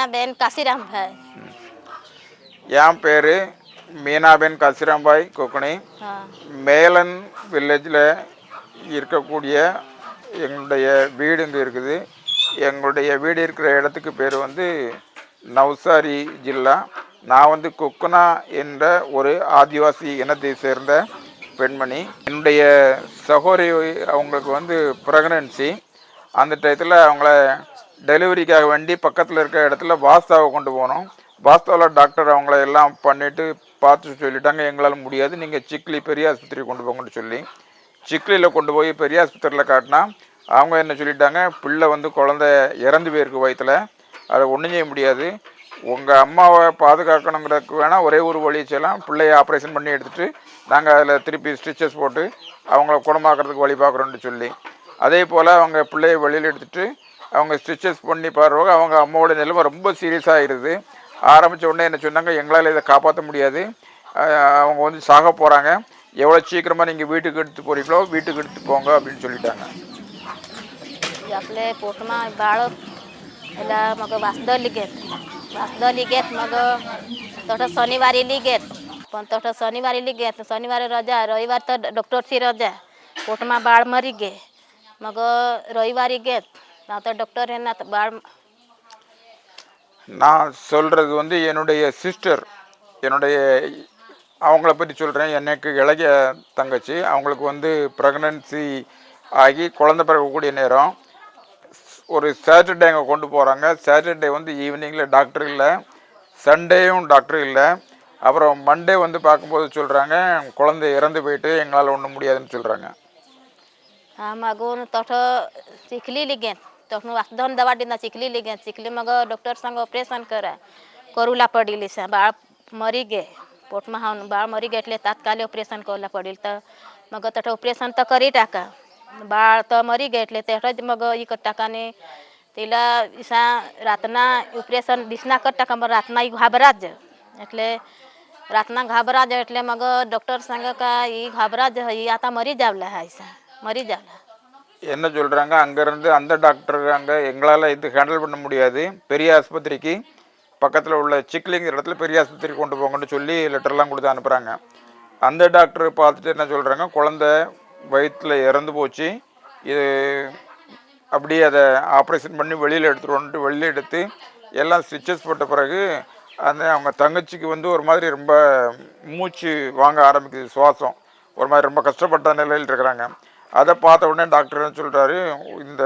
મીનાબેન કાશીરામભાઈ என் பேர் மீனாபென் கசிராம்பாய் கொக்கணி மேலன் வில்லேஜில் இருக்கக்கூடிய எங்களுடைய வீடு இங்கே இருக்குது எங்களுடைய வீடு இருக்கிற இடத்துக்கு பேர் வந்து நவ்சாரி ஜில்லா நான் வந்து கொக்குனா என்ற ஒரு ஆதிவாசி இனத்தை சேர்ந்த பெண்மணி என்னுடைய சகோதரி அவங்களுக்கு வந்து ப்ரெக்னன்சி அந்த டயத்தில் அவங்கள டெலிவரிக்காக வேண்டி பக்கத்தில் இருக்கிற இடத்துல வாஸ்தாவை கொண்டு போனோம். வாஸ்தாவில் டாக்டர் அவங்கள எல்லாம் பண்ணிவிட்டு பார்த்து சொல்லிட்டாங்க. எங்களால் முடியாது. நீங்கள் சிக்லி பெரிய ஆஸ்பத்திரி கொண்டு போங்கன்னு சொல்லி. சிக்லியில் கொண்டு போய் பெரிய ஆஸ்பத்திரியில் காட்டினா அவங்க என்ன சொல்லிட்டாங்க? பிள்ளை வந்து குழந்த இறந்து போயிருக்கு வயித்துல. அதை ஒன்றும் செய்ய முடியாது. உங்கள் அம்மாவை பாதுகாக்கணுங்கிறதுக்கு வேணால் ஒரே ஒரு வழி செய்யலாம். பிள்ளைய ஆப்ரேஷன் பண்ணி எடுத்துகிட்டு நாங்கள் அதில் திருப்பி ஸ்டிச்சஸ் போட்டு அவங்கள குணமாக்குறதுக்கு வழி பார்க்குறோன்னு சொல்லி. அதே போல் அவங்க பிள்ளையை வெளியில் எடுத்துகிட்டு அவங்க ஸ்டிச்சஸ் பண்ணி பாருவாங்க அவங்க அம்மாவோட நிலைமை ரொம்ப சீரியஸாக ஆயிடுது ஆரம்பித்த உடனே என்ன சொன்னாங்க எங்களால் இதை காப்பாற்ற முடியாது அஹ் அவங்க வந்து சாக போகிறாங்க எவ்வளோ சீக்கிரமாக நீங்கள் வீட்டுக்கு எடுத்து போகிறீங்களோ வீட்டுக்கு எடுத்து போங்க அப்படின்னு சொல்லிட்டாங்க आपले पोटमा बाळ याला मग वासदली घेत वासदली घेत मग तठ शनिवारी लिगेत पण तठ शनिवारी लिगेत शनिवारी रजा रविवार तर डॉक्टरची रजा पोटमा बाळ मरी गे मग रविवारी घेत நான் சொல்கிறது வந்து என்னுடைய சிஸ்டர் என்னுடைய அவங்கள பற்றி சொல்கிறேன் எனக்கு இளைய தங்கச்சி அவங்களுக்கு வந்து ப்ரெக்னன்சி ஆகி குழந்த பிறக்கக்கூடிய நேரம். ஒரு சாட்டர்டே அங்கே கொண்டு போகிறாங்க சாட்டர்டே வந்து ஈவினிங்கில் டாக்டர் இல்லை. சண்டேயும் டாக்டர் இல்லை. அப்புறம் மண்டே வந்து பார்க்கும்போது சொல்கிறாங்க குழந்தை இறந்து போயிட்டு எங்களால் ஒன்றும் முடியாதுன்னு சொல்கிறாங்க ஆமாம் தோட்டம் கிளிலிகேன் चिखली लिगेन तठून वासदन दवा दिना चिखली लिगेन चिखली मग डॉक्टर संग ऑपरेशन करा करूला पडिली सा बाळ मरी गे पोटमा हावन बाळ मरी गे એટલે તાત્કાલિક ઓપરેશન કરલા પડેલ તો મગ તઠ ઓપરેશન તો કરી टाका બાળ તો મરી ગે એટલે તેઠ જ મગ ઈ કર टाकाने તેલા ઈસા રાતના ઓપરેશન દિસના કર टाका મગ રાતના ઈ ઘાબરા જ એટલે રાતના ઘાબરા જ એટલે મગ ડૉક્ટર સંગ કા ઈ ઘાબરા જ ઈ आता મરી જાવલા હાઈસા મરી જાવલા என்ன சொல்கிறாங்க அங்கேருந்து அந்த டாக்டர் அங்கே எங்களால் இது ஹேண்டில் பண்ண முடியாது. பெரிய ஆஸ்பத்திரிக்கு பக்கத்தில் உள்ள சிக்லிங்கிற இடத்துல பெரிய ஆஸ்பத்திரி கொண்டு போங்கன்னு சொல்லி லெட்டர்லாம் கொடுத்து அனுப்புகிறாங்க அந்த டாக்டர் பார்த்துட்டு என்ன சொல்கிறாங்க குழந்த வயிற்றில் இறந்து போச்சு. இது அப்படியே அதை ஆப்ரேஷன் பண்ணி வெளியில் எடுத்துகிட்டு வந்துட்டு வெளியில் எடுத்து எல்லாம் ஸ்டிச்சஸ் போட்ட பிறகு அந்த அவங்க தங்கச்சிக்கு வந்து ஒரு மாதிரி ரொம்ப மூச்சு வாங்க ஆரம்பிக்குது சுவாசம். ஒரு மாதிரி ரொம்ப கஷ்டப்பட்ட நிலையில் இருக்கிறாங்க. அதை பார்த்த உடனே டாக்டர் என்ன சொல்கிறாரு இந்த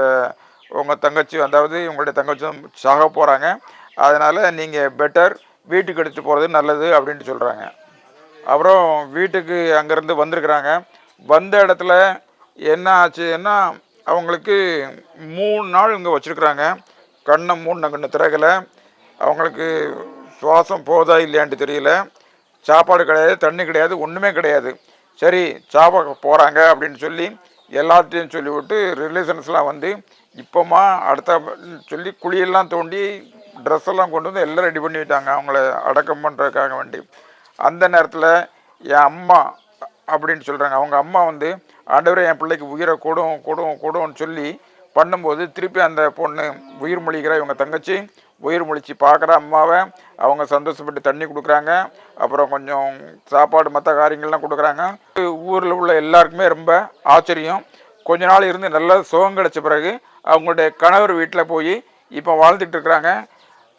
உங்கள் தங்கச்சி அதாவது உங்களுடைய தங்கச்சி சாக போகிறாங்க அதனால் நீங்கள் பெட்டர் வீட்டுக்கு எடுத்துகிட்டு போகிறது நல்லது அப்படின்ட்டு சொல்கிறாங்க அப்புறம் வீட்டுக்கு அங்கேருந்து வந்திருக்கிறாங்க. வந்த இடத்துல என்ன ஆச்சுன்னா அவங்களுக்கு மூணு நாள் இங்கே வச்சுருக்குறாங்க. கண்ணை மூணு கண்ணு திறகலை அவங்களுக்கு சுவாசம் போதா இல்லையான்ட்டு தெரியல. சாப்பாடு கிடையாது தண்ணி கிடையாது ஒன்றுமே கிடையாது. சரி சாப்பாடு போகிறாங்க அப்படின்னு சொல்லி எல்லாத்தையும் சொல்லிவிட்டு ரிலேஷன்ஸ்லாம் வந்து இப்போமா அடுத்த சொல்லி குழியெல்லாம் தோண்டி ட்ரெஸ் எல்லாம் கொண்டு வந்து எல்லாம் ரெடி பண்ணி விட்டாங்க. அவங்கள அடக்கம் பண்ணுறதுக்காக வேண்டி. அந்த நேரத்தில் என் அம்மா அப்படின்னு சொல்கிறாங்க அவங்க அம்மா வந்து ஆண்டவரே என் பிள்ளைக்கு உயிரை கூடும் கூடும் கூடும்னு சொல்லி பண்ணும்போது திருப்பி அந்த பொண்ணு உயிர் மொழிகிற இவங்க தங்கச்சி உயிர் மொழிச்சு பார்க்குற அம்மாவை அவங்க சந்தோஷப்பட்டு தண்ணி கொடுக்குறாங்க அப்புறம் கொஞ்சம் சாப்பாடு மற்ற காரியங்கள்லாம் கொடுக்குறாங்க ஊரில் உள்ள எல்லாருக்குமே ரொம்ப ஆச்சரியம் கொஞ்ச நாள் இருந்து நல்ல சுகம் கிடைச்ச பிறகு அவங்களுடைய கணவர் வீட்டில் போய் இப்போ வாழ்ந்துட்டு இருக்கிறாங்க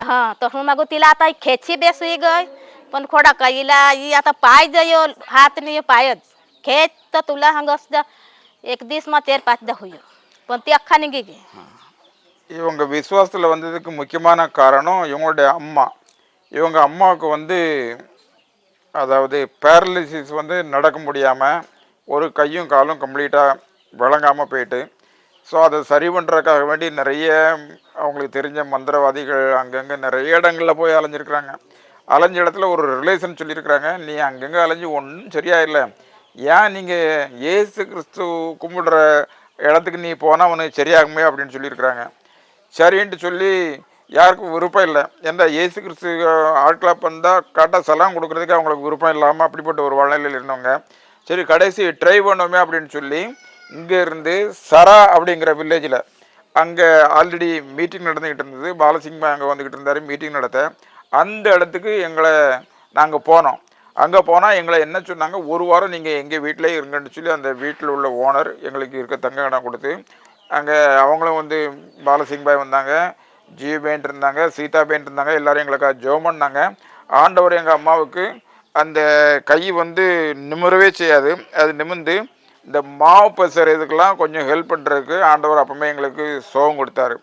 हा तसं मग तिला आता खेची बेस होई गय पण खोडा काईला ही आता पाय जयो हात नाही पायच खेच तर तुला हंगस दा एक दिस मग तेर पाच दा होई पण ती अख्खा निघी गे இவங்க விசுவாசத்தில் வந்ததுக்கு முக்கியமான காரணம் இவங்களுடைய அம்மா. இவங்க அம்மாவுக்கு வந்து அதாவது பேரலிசிஸ் வந்து நடக்க முடியாமல் ஒரு கையும் காலும் கம்ப்ளீட்டாக விளங்காமல் போயிட்டு ஸோ அதை சரி பண்ணுறதுக்காக வேண்டி நிறைய அவங்களுக்கு தெரிஞ்ச மந்திரவாதிகள் அங்கங்கே நிறைய இடங்களில் போய் அலைஞ்சிருக்கிறாங்க. அலைஞ்ச இடத்துல ஒரு ரிலேஷன் சொல்லியிருக்கிறாங்க. நீ அங்கங்கே அலைஞ்சு ஒன்றும் சரியா இல்லை. ஏன் நீங்கள் ஏசு கிறிஸ்து கும்பிடுற இடத்துக்கு நீ போனால் உனக்கு சரியாகுமே அப்படின்னு சொல்லியிருக்கிறாங்க. சரின்ட்டு சொல்லி யாருக்கும் விருப்பம் இல்லை. எந்த இயேசு கிறிஸ்து ஆட்களாக வந்தால் கரெக்டாக சலாம் கொடுக்குறதுக்கு அவங்களுக்கு விருப்பம் இல்லாமல் அப்படிப்பட்ட ஒரு வளநிலையில் இருந்தவங்க. சரி கடைசி ட்ரை பண்ணோமே அப்படின்னு சொல்லி இங்கே இருந்து சரா அப்படிங்கிற வில்லேஜில் அங்கே ஆல்ரெடி மீட்டிங் நடந்துக்கிட்டு இருந்தது. பாலசிங்மா அங்கே வந்துக்கிட்டு இருந்தார் மீட்டிங் நடத்த. அந்த இடத்துக்கு எங்களை நாங்கள் போனோம். அங்கே போனால் எங்களை என்ன சொன்னாங்க? ஒரு வாரம் நீங்கள் எங்கள் வீட்டிலே இருங்கன்னு சொல்லி அந்த வீட்டில் உள்ள ஓனர் எங்களுக்கு இருக்க தங்க இடம் கொடுத்து அங்கே அவங்களும் வந்து பாலசிங் பாய் வந்தாங்க ஜீபேன் இருந்தாங்க சீதா பேண்ட் இருந்தாங்க எல்லோரும் எங்களுக்காக ஜோம் பண்ணாங்க. ஆண்டவர் எங்கள் அம்மாவுக்கு அந்த கை வந்து நிமிரவே செய்யாது. அது நிமிர்ந்து இந்த மாவு பசர் இதுக்கெல்லாம் கொஞ்சம் ஹெல்ப் பண்ணுறதுக்கு ஆண்டவர் அப்பவுமே எங்களுக்கு சோகம் கொடுத்தாரு.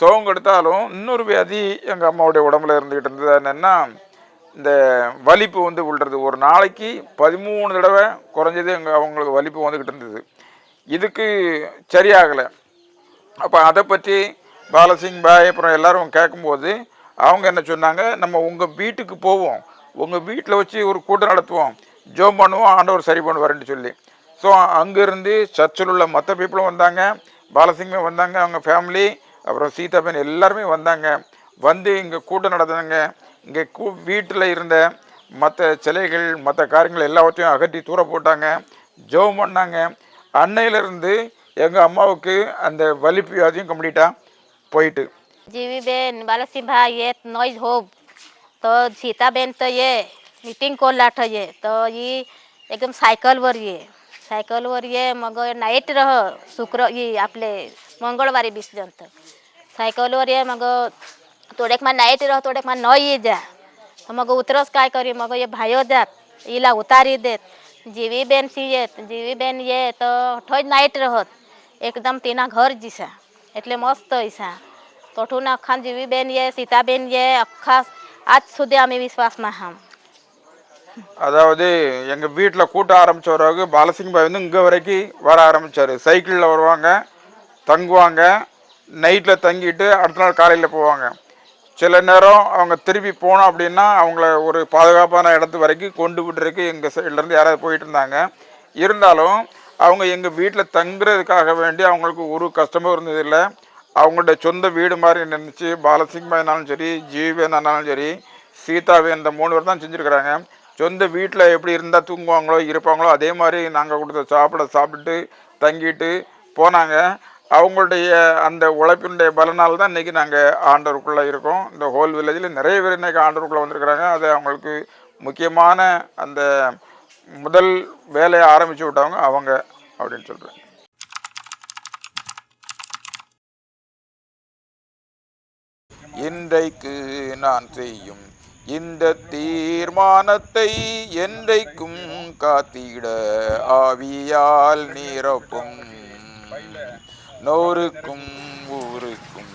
சோகம் கொடுத்தாலும் இன்னொரு வியாதி எங்கள் அம்மாவுடைய உடம்புல இருந்துக்கிட்டு இருந்தது. என்னென்னா இந்த வலிப்பு வந்து விழுறது ஒரு நாளைக்கு பதிமூணு தடவை குறைஞ்சது எங்கள் அவங்களுக்கு வலிப்பு வந்துக்கிட்டு இருந்தது. இதுக்கு சரியாகலை. அப்போ அதை பற்றி பாலசிங் பாய் அப்புறம் எல்லாரும் கேட்கும்போது அவங்க என்ன சொன்னாங்க நம்ம உங்கள் வீட்டுக்கு போவோம். உங்கள் வீட்டில் வச்சு ஒரு கூட்டம் நடத்துவோம். ஜோம் பண்ணுவோம் ஆண்டவர் சரி பண்ணுவார்னு சொல்லி. ஸோ அங்கேருந்து சர்ச்சில் உள்ள மற்ற பீப்புளும் வந்தாங்க. பாலசிங்கமே வந்தாங்க அவங்க ஃபேமிலி அப்புறம் சீதாபேன் எல்லாருமே வந்தாங்க. வந்து இங்கே கூட்டம் நடத்துனாங்க. இங்கே கூ வீட்டில் இருந்த மற்ற சிலைகள் மற்ற காரியங்கள் எல்லாவற்றையும் அகற்றி தூர போட்டாங்க. ஜெபம் பண்ணாங்க. அன்னையிலேருந்து எங்கள் அம்மாவுக்கு அந்த வலிப்பு வியாதியும் கம்ப்ளீட்டாக போயிட்டு जीवीबेन बालसिंहा ये नॉइज हो तो सीताबेन तो ये मीटिंग को लाठ ये तो ये एकदम सायकलवर ये सायकलवर ये मग नाईट रह शुक्र ये आपले मंगळवारी बिसजंत सायकलवर ये मग थोडेक मा नाईट रह थोडेक मा न ये जा तर मग उतरस काय करी मग ये भायो जात हिला उतारी देत जीवी बेन सी येत जीवी बेन ये તો ઠોજ નાઈટ રહત એકદમ તેના ઘર છે. એટલે મસ્ત છે. તોઠુના અખાન જેવી બેન છે સીતાબેન છે અખા આજ સુધી અમે விசுவாசமாக ஹம் அதாவது எங்கள் வீட்டில் கூட்ட ஆரம்பித்தவரவுக்கு பாலசிங் பாய் வந்து இங்கே வரைக்கும் வர ஆரம்பிச்சார் சைக்கிளில் வருவாங்க தங்குவாங்க நைட்டில் தங்கிட்டு அடுத்த நாள் காலையில் போவாங்க சில நேரம் அவங்க திரும்பி போனோம் அப்படின்னா அவங்கள ஒரு பாதுகாப்பான இடத்து வரைக்கும் கொண்டு விட்டுறதுக்கு எங்கள் சைட்லேருந்து யாராவது போயிட்டு இருந்தாங்க இருந்தாலும் அவங்க எங்கள் வீட்டில் தங்குறதுக்காக வேண்டி அவங்களுக்கு ஒரு கஷ்டமும் இருந்ததில்லை. அவங்களோட சொந்த வீடு மாதிரி நினச்சி பாலசிங் சரி ஜீவேனாலும் சரி சீதாவே இந்த மூணு பேர் தான் செஞ்சுருக்கிறாங்க. சொந்த வீட்டில் எப்படி இருந்தால் தூங்குவாங்களோ இருப்பாங்களோ அதே மாதிரி நாங்கள் கொடுத்த சாப்பிட சாப்பிட்டுட்டு தங்கிட்டு போனாங்க. அவங்களுடைய அந்த உழைப்பினுடைய பலனால் தான் இன்றைக்கி நாங்கள் ஆண்டவருக்குள்ளே இருக்கோம். இந்த ஹோல் வில்லேஜில் நிறைய பேர் இன்றைக்கி ஆண்டவருக்குள்ளே வந்திருக்கிறாங்க. அது அவங்களுக்கு முக்கியமான அந்த முதல் வேலையை ஆரம்பித்து விட்டவங்க அவங்க அப்படின்னு சொல்கிறேன் இன்றைக்கு நான் செய்யும் இந்த தீர்மானத்தை என்றைக்கும் காத்திட ஆவியால் நிரப்பும். நோருக்கும் ஊருக்கும்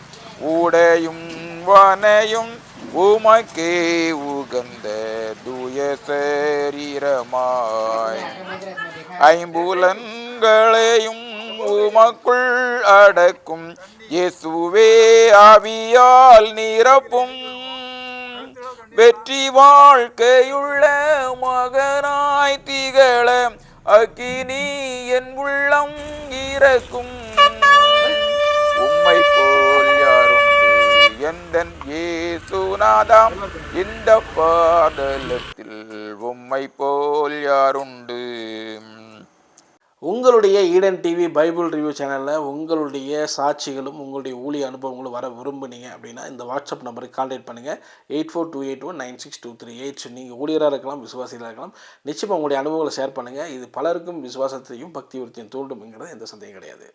ஊடையும் வனையும் உமக்கே உகந்த தூய சரீரமாய். ஐம்புலன்களையும் உமக்குள் அடக்கும். இயேசுவே ஆவியால் நிரப்பும். வெற்றி வாழ்க்கையுள்ள மகனாய் திகழ. அக்கினி என் உள்ளம் இறக்கும் உம்மை போல் யாருண்டு எந்தன் ஏசுநாதாம் இந்த பாடலத்தில் உம்மை போல் யாருண்டு? உங்களுடைய ஈடன் டிவி பைபிள் ரிவ்யூ சேனலில் உங்களுடைய சாட்சிகளும் உங்களுடைய ஊழிய அனுபவங்களும் வர விரும்புனீங்க அப்படின்னா இந்த வாட்ஸ்அப் நம்பருக்கு கான்டாக்ட் பண்ணுங்கள் eight four two eight one nine six two three eight நீங்கள் ஊழியராக இருக்கலாம் விசுவாசிகளாக இருக்கலாம். நிச்சயமாக உங்களுடைய அனுபவங்களை ஷேர் பண்ணுங்கள் இது பலருக்கும் விசுவாசத்தையும் பக்தி உறுத்தியும் தூண்டும்ங்கிறது எந்த சந்தேகம் கிடையாது.